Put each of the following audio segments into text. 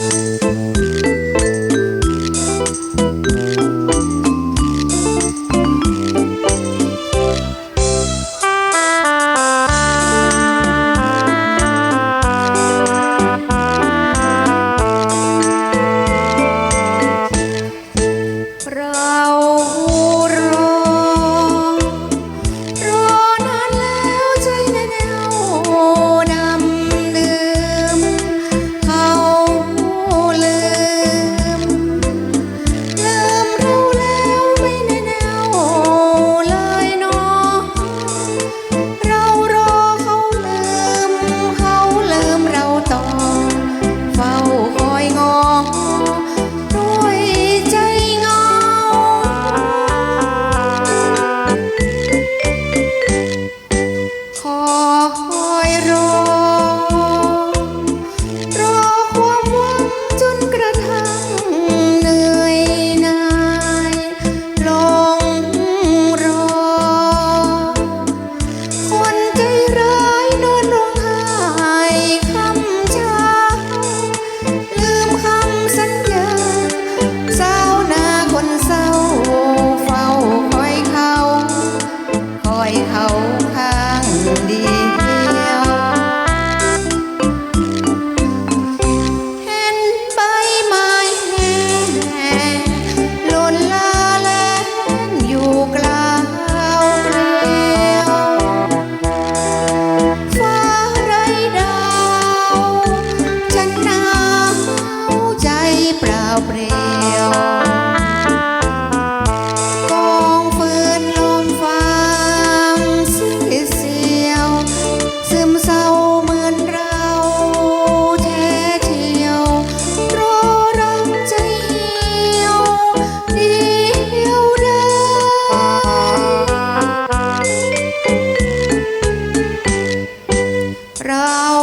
you.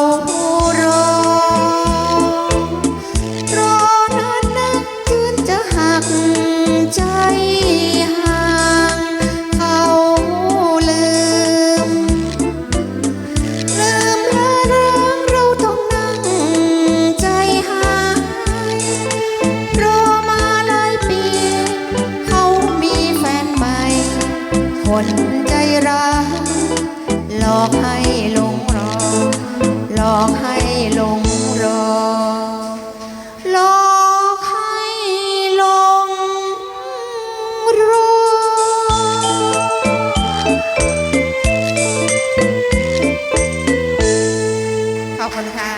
รอ รอนานนักจนจะหักใจห่างเขาลืม ลืมระริงเราต้องนั่งใจหาย รอมาหลายปี เขามีแฟนใหม่ คนใจร้าหลอกให้ลง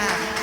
Gracias.